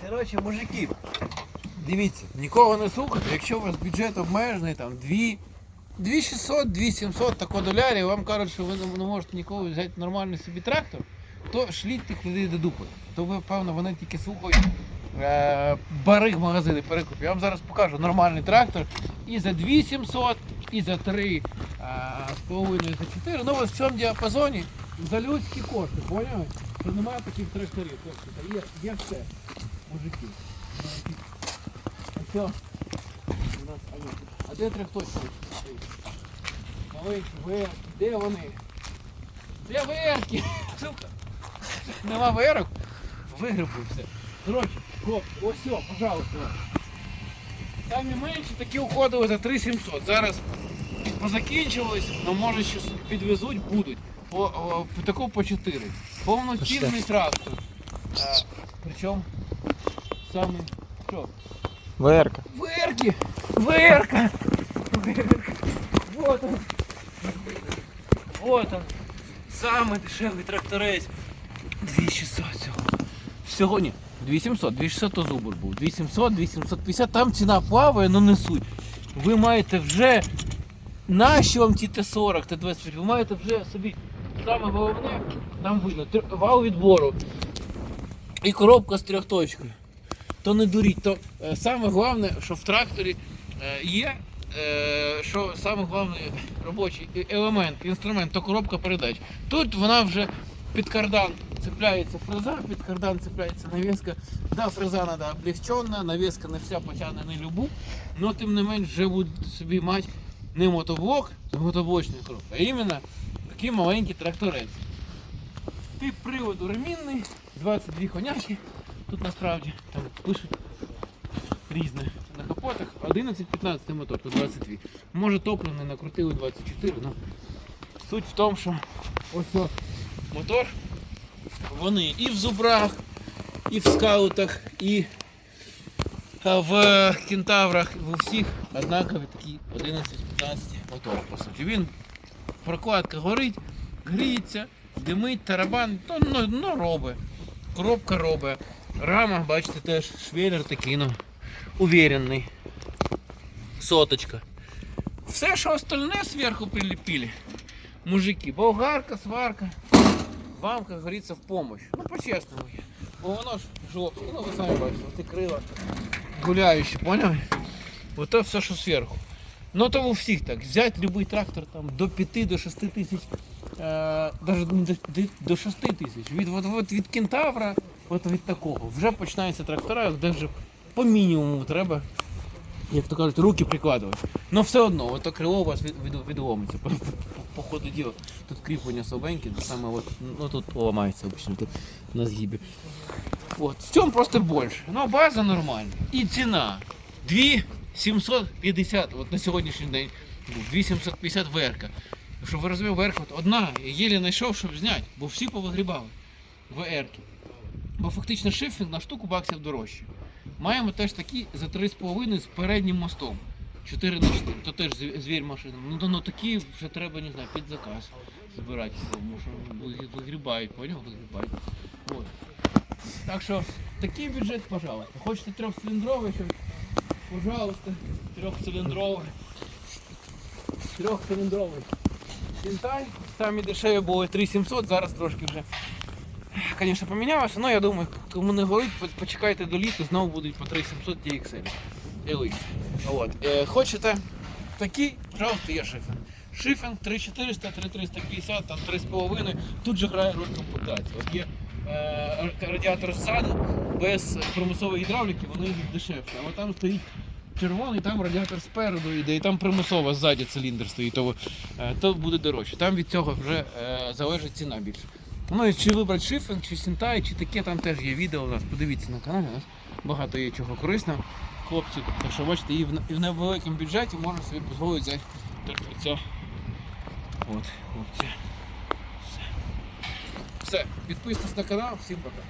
Коротше, мужики, дивіться, нікого не слухайте, якщо у вас бюджет обмежений, там 2600, 2700 тако долярів, вам кажуть, що ви не- можете ніколи взяти нормальний собі трактор, то шліть тих людей до дупи. То ви, певно, вони тільки слухають е, бариг магазини перекупів. Я вам зараз покажу нормальний трактор і за 2700, і за 3, а, з половиною за 4. Ну, ось в цьому діапазоні за людські кошти, поняли? Що немає таких тракторів, хлопці, є, є все, мужики. Нас, а, а де тракточки? Маленькі, верки, де вони? Де верки? Сука. Нема верок? Все. Коротше, хлопці, ось все, пожалуйста. Самі менші такі уходили за 3700. Зараз позакінчились, але може ще підвезуть, будуть. По, о, по таку по 4. Повноцінний трактор. Причому саме що? ВРК. Верки! Верка! Верка! Вот он! Вот он! Самый дешевий тракторець. 2600 всього. Всього ні. 2700, 2600 то зубр був. 2700, 2750, там ціна плаває, але не суть. Ви маєте вже нащо вам ті Т40, Т25, ви маєте вже собі саме головне, там видно, вал відбору і коробка з трьохточкою то не дуріть. То е, саме головне, що в тракторі е, є, е, що саме головний робочий елемент, інструмент, то коробка передач. Тут вона вже під кардан цепляється фреза, під кардан цепляється навіска. Да, фреза треба облегчена, навіска не вся потягне не любу, але тим не менш вже буде собі мати не мотоблок, а мотоблочний коробка, а іменно такий маленький тракторець. Тип приводу ремінний, 22 коняки. Тут насправді там пишуть різне на капотах. 11-15 мотор, тут 22. Може топливний накрутили 24, але суть в тому, що ось мотор, вони і в зубрах, і в скаутах, і в кентаврах, в усіх однакові такі 11-15 мотор. По суті. Він прокладка горить, гріється, димить, тарабан, то ну, ну, робить. Коробка робить. Рама, бачите, теж швеллер такий, ну, уверенний. Соточка. Все, що остальне зверху прилепили. Мужики, болгарка, сварка. Вам, как говорится, в помощь. Ну, по-честному. Бо воно ж жопки, ну ви самі бачите, ці крила гуляючі, поняли? Вот то все, що зверху. Ну то у всіх так. Взять любой трактор там до 5 до 6 тисяч, е, даже до, до- до 6 тисяч. Від, от від кентавра, от від такого. Вже починаються трактора, де вже по мінімуму треба, як то кажуть, руки прикладувати. Ну все одно, ото крило у вас від, від, відломиться. По, по, по ходу діла. Тут кріплення слабеньке, то саме от, ну тут ламається обично тут на згибі. От, в цьому просто більше. Ну, база нормальна. І ціна. 2750, от на сьогоднішній день був 2750 верка. Щоб ви розуміли, верка от одна, я єлі знайшов, щоб зняти, бо всі повигрібали ВРки. Бо фактично шифінг на штуку баксів дорожче. Маємо теж такі за 3,5 з переднім мостом. 4 на 4, то теж звір машина. Ну, ну такі вже треба, не знаю, під заказ збирати, тому що вигрібають, поняв? Вигрібають. От. Так що такий бюджет, пожалуйста. Хочете трьохциліндровий, щоб, пожалуйста, трьохциліндровий. Трьохциліндровий. Сінтай. Самі дешеві були 3700, зараз трошки вже. Звісно, помінялося, але я думаю, кому не горить, почекайте до літа, знову будуть по 3700 DXL. От. Е, хочете такий, пожалуйста, є шифен. Шифен 3400, 3350, там 3,5. Тут же грає роль комплектації. От є е, радіатор ззаду, без примусової гідравліки, вони дешевші. Але там стоїть червоний, там радіатор спереду йде, і там примусово ззаді циліндр стоїть, то, е, то буде дорожче. Там від цього вже е, залежить ціна більше. Ну і чи вибрати шифен, чи сінтай, чи таке, там теж є відео у нас. Подивіться на каналі, у нас багато є чого корисного. Хлопці, так бачите, і в, і в невеликому бюджеті можна собі дозволити взяти це. От, хлопці. Все. Все, підписуйтесь на канал, всім пока.